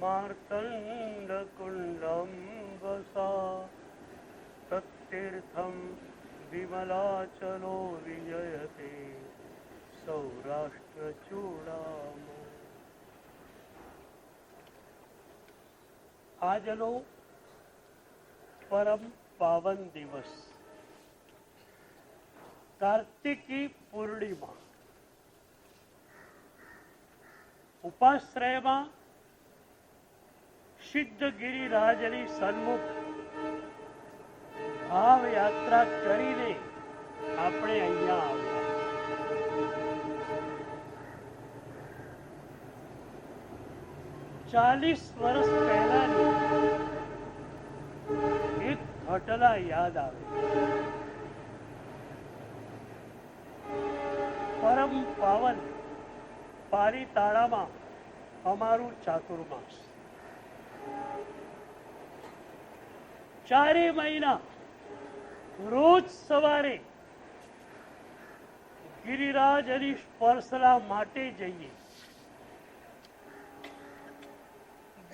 मार्तण्डकुण्डं वसा तत्तीर्थं विमलाचलो विजयते सौराष्ट्रचूडाम। आजनो परम पावन दिवस। कार्तिक पूर्णिमा। उपाश्रय में સિદ્ધ ગિરિરાજની સન્મુખ ભાવ યાત્રા કરીને આપણે અહીંયા આવ્યા. ચાલીસ વર્ષ પહેલાની એક ઘટના યાદ આવે. પરમ પાવન પારીતાળામાં અમારું ચાતુર્માસ. ચારે મહિના રોજ સવારે ગિરિરાજની સ્પર્શના માટે જઈએ.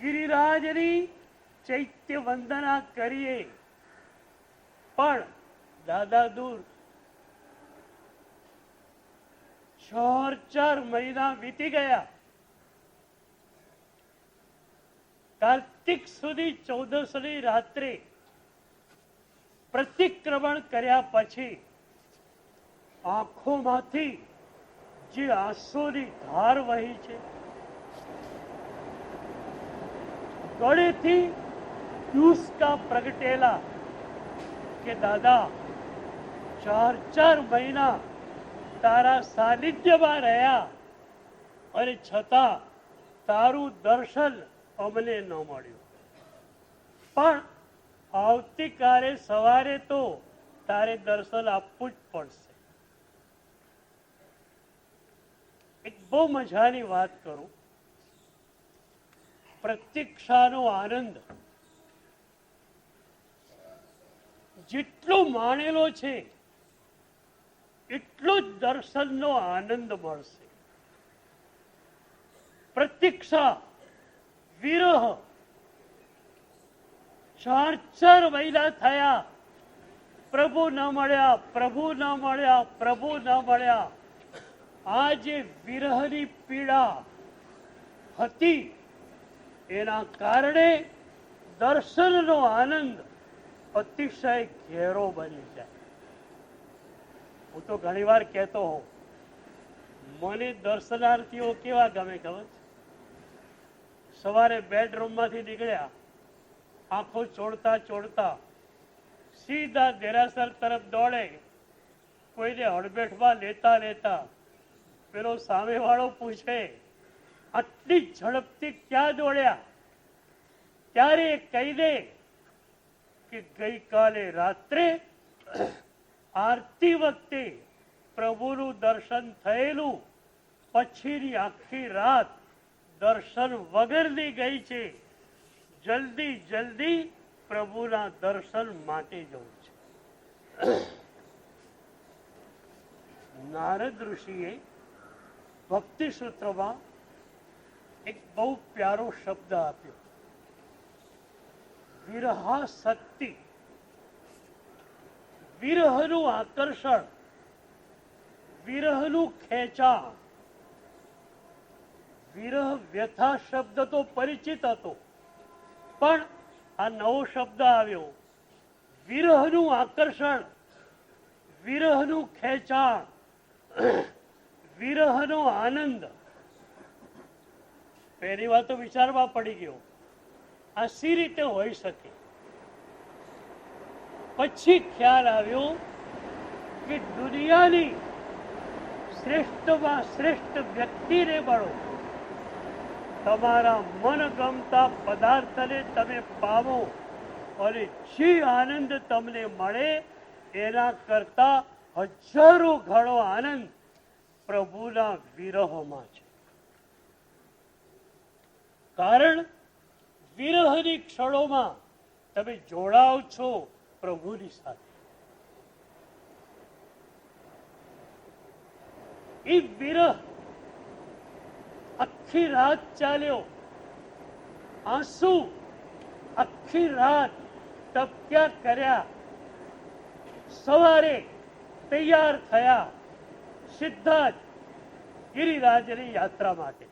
ગિરિરાજની ચૈત્ય વંદના કરીએ. પણ દાદા દૂર ચાર ચાર મહિના વીતી ગયા. કાર્તિક સુધી ચૌદસની રાત્રે પ્રતિક્રમણ કર્યા પછી આંખોમાંથી જે આંસુની ધાર વહી છે, ગળેથી દુષ્કા પ્રગટેલા કે દાદા, ચાર ચાર મહિના તારા સાનિધ્યમાં રહ્યા અને છતાં તારું દર્શન અમને ન મળ્યું. પણ આવતીકાલે સવારે તો તારે દર્શન આપવું જ પડશે. એક બહુ મજાની વાત કરું. પ્રતીક્ષાનો આનંદ. જેટલો માણેલો છે, એટલો જ દર્શનનો આનંદ મળશે. પ્રતીક્ષા, વિરહ ચાર મહિના થયા. પ્રભુ ન મળ્યા, પ્રભુ ન મળ્યા, પ્રભુ ન મળ્યા. આ જે વિરહની પીડા હતી. એના કારણે દર્શનનો આનંદ અતિશય ઘેરો બની જાય. હું તો ઘણીવાર કહેતો હોઉં, મને દર્શનાર્થીઓ કેવા ગમે ખબર? સવારે બેડરૂમમાંથી નીકળ્યા આંખો ચોડતા ચોડતા સીધા દેરાસર તરફ દોડે. કોઈને હડબેઠમાં લેતા લેતા પેલો સામેવાળો પૂછે, આટલી ઝડપથી ક્યાં દોડ્યા? ત્યારે કહી દે કે ગઈકાલે રાત્રે આરતી વખતે પ્રભુનું દર્શન થયેલું. પછીની આખી રાત દર્શન વગરની ગઈ છે. જલ્દી જલ્દી પ્રભુના દર્શન માટે જવું છે. નારદ ઋષિએ ભક્તિ સૂત્રમાં એક બહુ પ્યારો શબ્દ આપ્યો. વિરહા શક્તિ. વિરહનું આકર્ષણ. વિરહનું ખેંચાણ. વિરહ વ્યથા શબ્દ તો પરિચિત હતો. પણ આ નવો શબ્દ આવ્યો. વિરહનું આકર્ષણ, વિરહનું ખેંચાણ, વિરહનો આનંદ. પહેલી વાત તો વિચારવા પડી ગયો. આ સી રીતે હોઈ શકે? પછી ખ્યાલ આવ્યો કે દુનિયાની શ્રેષ્ઠમાં શ્રેષ્ઠ વ્યક્તિને મળો. તમારા મનગમતા પદાર્થને તમે પામો અને જે આનંદ તમને મળે એના કરતા હજારો ઘણો આનંદ પ્રભુના વિરહમાં છે. કારણ વિરહની ક્ષણોમાં તમે જોડાવ છો પ્રભુની સાથે. એ વિરહ આખી રાત ચાલ્યો આંસુ આખી રાત ટપક્યા કર્યા સવારે તૈયાર થયા સીધા જ ગિરિરાજની યાત્રા માટે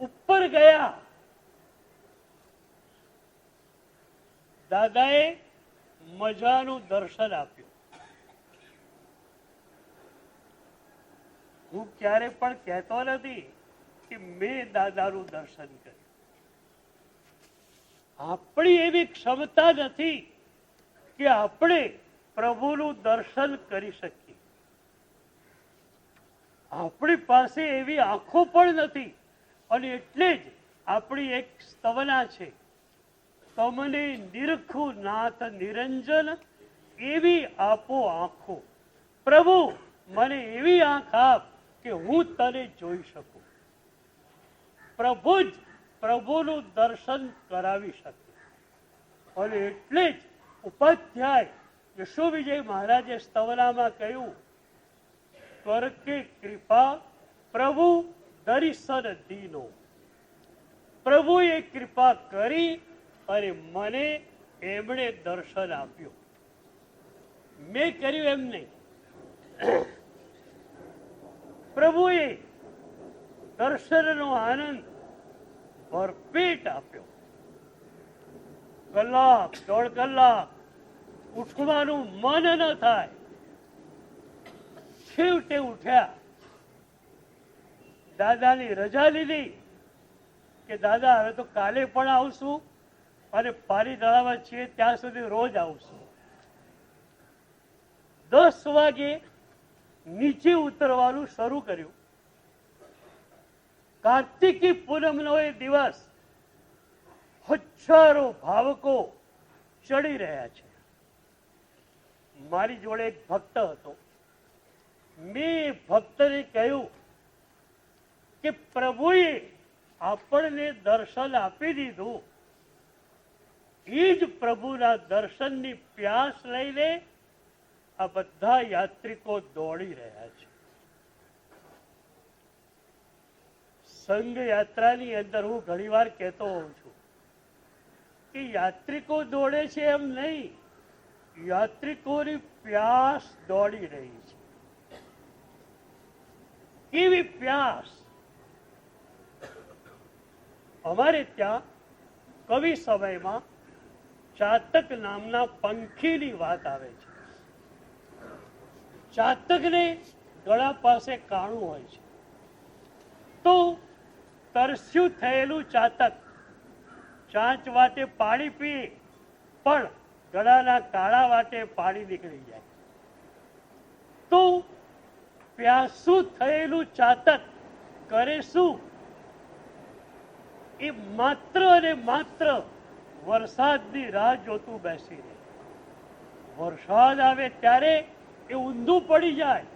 ઉપર ગયા દાદાએ મજાનું દર્શન આપ્યું હું ક્યારે પણ કહેતો નથી કે મેં દાદાનું દર્શન કર્યું. આપણી એવી ક્ષમતા નથી કે આપણે પ્રભુનું દર્શન કરી શકીએ. આપણી પાસે એવી આંખો પણ નથી અને એટલે જ આપણી એક સ્તવના છે. તમને નિરખું નાથ નિરંજન એવી આપો આંખો. પ્રભુ, મને એવી આંખ આપ કે હું તને જોઈ શકું. પ્રભુ જ પ્રભુનું દર્શન કરાવી શકે. અને એટલે જ ઉપાધ્યાય યશો વિજય મહારાજે સ્તવનામાં કહ્યું કે કૃપા પ્રભુ દર્શન દીનો. પ્રભુએ કૃપા કરી અને મને એમણે દર્શન આપ્યું. મેં કર્યું એમ નહીં. પ્રભુએ દર્શનનો આનંદ ભરપેટ આપ્યો. કલાક, દોઢ કલાક ઉઠવાનું મન ન થાય. છેવટે ઉઠ્યા. દાદાની રજા લીધી કે દાદા, હવે તો કાલે પણ આવશું અને પારી તળાવમાં છીએ, ત્યાં સુધી રોજ આવશું. દસ વાગે નીચે ઉતરવાનું શરૂ કર્યું. કાર્તિકી પૂનમનો એ દિવસ હજારો ભાવકો ચડી રહ્યા છે. મારી જોડે એક ભક્ત હતો. મેં ભક્તને કહ્યું કે, પ્રભુએ આપણને દર્શન આપી દીધું. એ જ પ્રભુના દર્શનની પ્યાસ લઈને આ બધા યાત્રિકો દોડી રહ્યા છે. સંઘ યાત્રાની અંદર હું ઘણીવાર કહેતો હોઉં છું કે યાત્રિકો દોડે છે એમ નહીં, યાત્રિકોની પ્યાસ દોડી રહી છે. કેવી પ્યાસ? અમારે ત્યાં કવિ સમયમાં ચાતક નામના પંખીની વાત આવે છે. ચાતકને ગળા પાસે કાણું હોય છે. તો તરસ્યું થયેલું ચાતક ચાંચ વાટે પાણી પીએ, પણ ગળાના કાળા વાટે પાણી નીકળી જાય. તો પ્યાસું થયેલું ચાતક કરે શું? એ માત્ર અને માત્ર વરસાદની રાહ જોતું બેસી રહે વરસાદ આવે ત્યારે એ ઊંધું પડી જાય.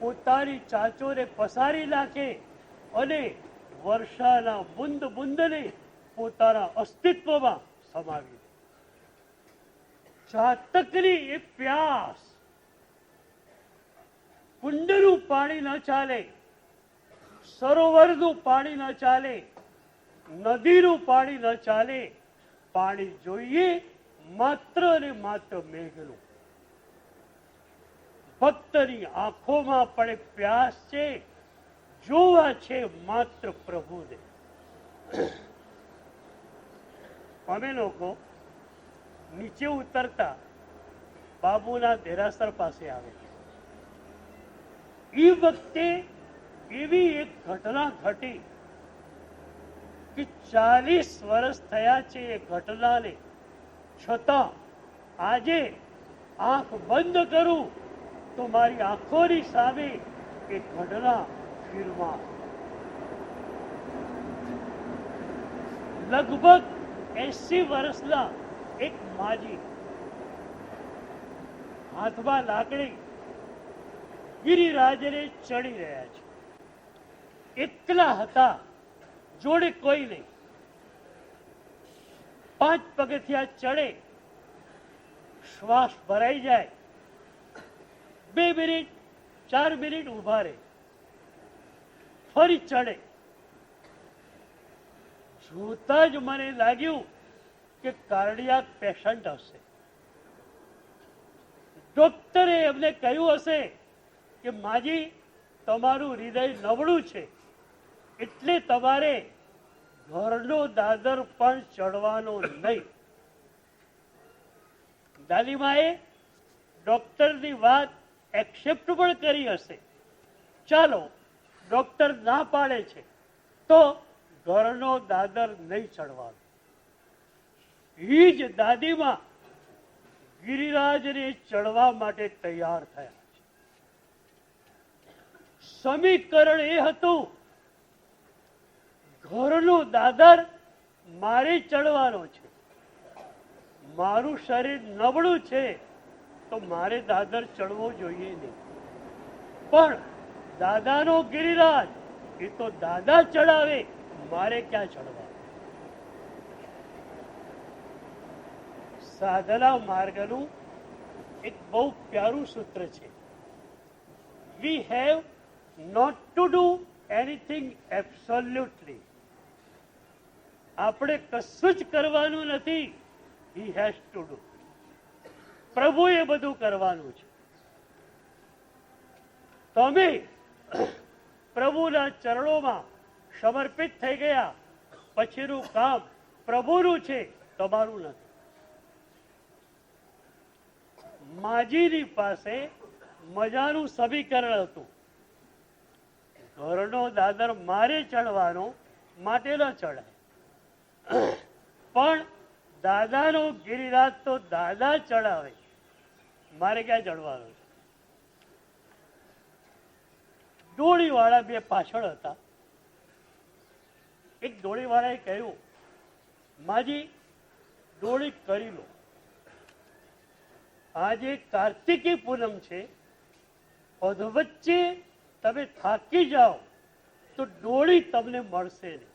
પોતાની ચાંચોને પસારી નાખે અને વર્ષાના બુંદ બુંદને પોતાના અસ્તિત્વમાં સમાવી દે. ચાતકની એ પ્યાસ કુંડનું પાણી ન ચાલે, સરોવરનું પાણી ન ચાલે, નદીનું પાણી ન ચાલે, પાણી જોઈએ માત્ર ને માત્ર મેઘનું. ભક્તની આંખોમાં પણ પ્યાસ છે, જોવા છે માત્ર પ્રભુને. અમે લોકો નીચે ઉતરતા બાબુના દેરાસર પાસે આવે એ વખતે એવી એક ઘટના ઘટી કે ચાલીસ વર્ષ થયા છે એ ઘટનાને. છતાં આજે આંખ બંધ કરું તો મારી આંખોની સામે એ ઘટના ફિલ્મા લગભગ એસી વર્ષના એક માજી હાથમાં લાકડી ગિરિરાજને ચડી રહ્યા છે. એકલા હતા, જોડે કોઈ નહીં. પાંચ પગથિયા ચડે, શ્વાસ ભરાઈ જાય. બે મિનિટ, ચાર મિનિટ ઊભા રહે. ફરી ચડે. જોતા જ મને લાગ્યું કે કાર્ડિયાક પેશન્ટ હશે. ડોક્ટરે એમને કહ્યું હશે કે, માજી, તમારું હૃદય નબળું છે. એટલે તમારે ઘરનો દાદર પણ ચડવાનો નહીં. દાદીમાએ ડોક્ટરની વાત એક્સેપ્ટ પણ કરી હશે. ચાલો, ડોક્ટર ના પાડે છે, તો ઘરનો દાદર નહીં ચડવાનો. એ જ દાદીમાં ગિરિરાજને ચડવા માટે તૈયાર થયા છે. સમીકરણ એ હતું, ઘરનો દાદર મારે ચડવાનો છે. મારું શરીર નબળું છે. તો મારે દાદર ચડવો જોઈએ નહીં. પણ દાદાનો ગિરિરાજ, એ તો દાદા ચડાવે, મારે ક્યાં ચડવા? સાધના માર્ગનું એક બહુ પ્યારું સૂત્ર છે. We have not to do anything absolutely આપણે કશું જ કરવાનું નથી. હી હેઝ ટુ ડુ પ્રભુએ બધું કરવાનું છે. તમે પ્રભુના ચરણોમાં સમર્પિત થઈ ગયા, પછીનું કામ પ્રભુનું છે, તમારું નથી. માજીની પાસે મજાનું સમીકરણ હતું. ઘરનો દાદર મારે ચડવાનો, માટે ન ચડાય. પણ દાદાનો ગિરિરાજ તો દાદા ચડાવે. મારે ક્યાં ચડવાનું છે? ડોળીવાળા બે પાછળ હતા. એક ડોળીવાળાએ કહ્યું, માજી, ડોળી કરી લો. આજે કાર્તિકી પૂનમ છે. અધવચ્ચે તમે થાકી જાઓ, તો ડોળી તમને મળશે નહીં.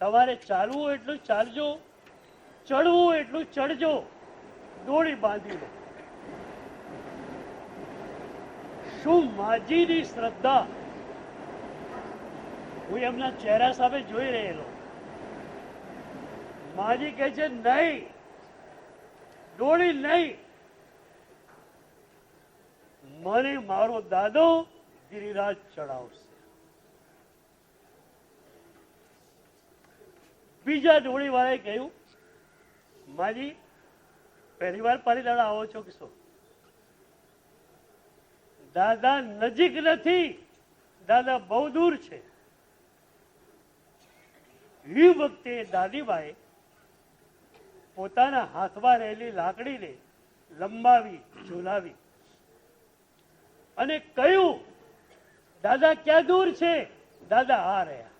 તમારે ચાલવું એટલું ચાલજો, ચડવું એટલું ચડજો. ડોળી બાંધી લો. શું માજીની શ્રદ્ધા? હું એમના ચહેરા સામે જોઈ રહેલો. માજી કહે છે, નહીં, ડોળી નહીં. મને મારો દાદો ગિરિરાજ ચડાવશે. બીજા ડોળી વાળાએ કહ્યું, માજી, પહેલી વાર પાલીતાણા આવો છો કે શું? દાદા નજીક નથી, દાદા બહુ દૂર છે. એ વખતે દાદીબાએ પોતાના હાથમાં રહેલી લાકડીને લંબાવી, ઝુલાવી અને કહ્યું, દાદા, ક્યાં દૂર છે? દાદા, આ રહ્યા.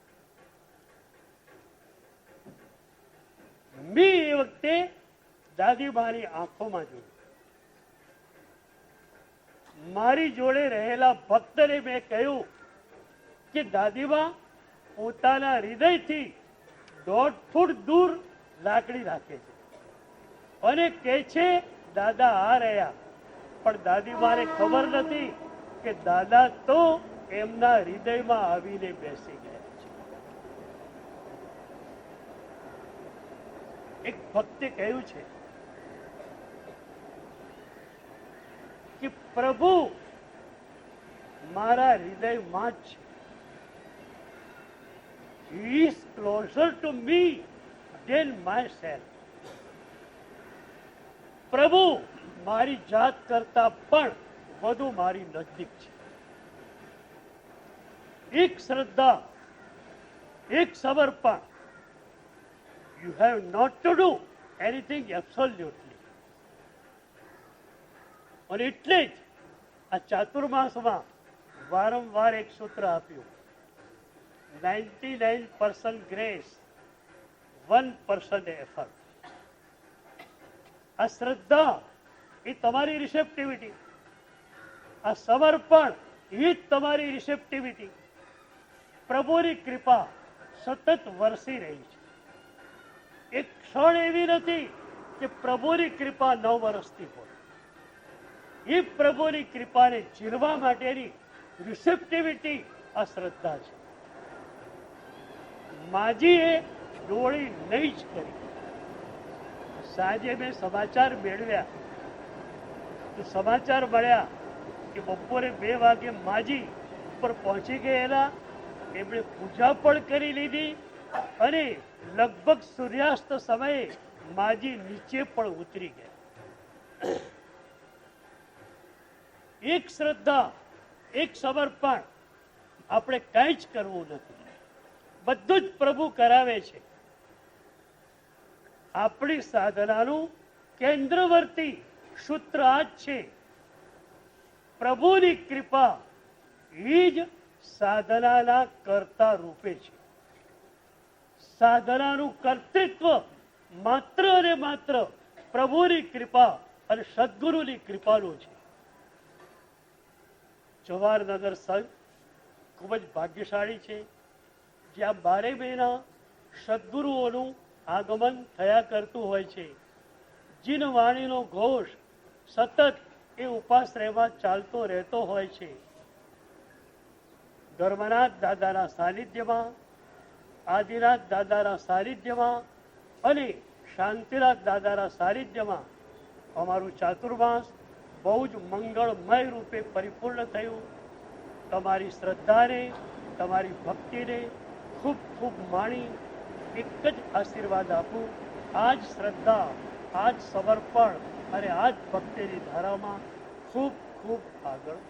મેં એ વખતે દાદી મારી આંખોમાં જોયું. મારી જોડે રહેલા ભક્તને મેં કહ્યું કે દાદીમાં પોતાના હૃદયથી દોઢ ફૂટ દૂર લાકડી રાખે છે. અને કહે છે, દાદા આ રહ્યા. પણ દાદી મારે ખબર નથી કે દાદા તો એમના હૃદયમાં આવીને બેસી ગયા છે. એક ભક્તે કહ્યું છે કે પ્રભુ મારા હૃદયમાં જ છે He is closer to me than myself. પ્રભુ મારી જાત કરતા પણ વધુ મારી નજદીક છે એક શ્રદ્ધા એક સમર્પણ you have not to do anything absolutely અને એટલે જ આ ચાતુર્માસમાં વારંવાર એક સૂત્ર આપ્યું. Ninety nine percent grace, one percent effort. આ શ્રદ્ધા એ તમારી રિસેપ્ટિવિટી. આ સમર્પણ એ જ તમારી રિસેપ્ટિવિટી. પ્રભુની કૃપા સતત વરસી રહી છે. એક ક્ષણ એવી નથી કે પ્રભુની કૃપા નવ વરસતી હોય. એ પ્રભુની કૃપાને ઝીલવા માટેની રિસેપ્ટિવિટી આ શ્રદ્ધા છે. માજીએ ડોળી નહીં જ કરી. સાંજે મેં સમાચાર મેળવ્યા. સમાચાર મળ્યા કે બપોરે બે વાગે માજી ઉપર પહોંચી ગયેલા. એમણે પૂજા પણ કરી લીધી અને લગભગ સૂર્યાસ્ત સમયે માજી નીચે પણ ઉતરી ગયા. એક શ્રદ્ધા, એક સમર્પણ આપણે કાંઈ જ કરવું નથી. બધું જ પ્રભુ કરાવે છે. આપણી સાધનાનું કેન્દ્રવર્તી સૂત્ર આ જ છે. પ્રભુની કૃપા એ જ સાધનાના કરતા રૂપે છે. સાધનાનું કર્તૃત્વ માત્ર અને માત્ર પ્રભુની કૃપા અને સદગુરુની કૃપાનું છે. જવાહરનગર સંઘ ખૂબ જ ભાગ્યશાળી છે, જ્યાં બારે મહિના સદગુરુઓનું આગમન થયા કરતું હોય છે. જીન વાણીનો ઘોષ સતત એ ઉપાશ્રયમાં ચાલતો રહેતો હોય છે. ધર્મનાથ દાદાના સાનિધ્યમાં, આદિનાથ દાદાના સાનિધ્યમાં અને શાંતિનાથ દાદાના સાનિધ્યમાં અમારું ચાતુર્માસ બહુ જ મંગળમય રૂપે પરિપૂર્ણ થયું. તમારી શ્રદ્ધાને, તમારી ભક્તિને ખૂબ ખૂબ માણી, એક જ આશીર્વાદ આપું. આ જ શ્રદ્ધા આ જ સમર્પણ અને આ જ ભક્તિની ધારામાં ખૂબ ખૂબ આગળ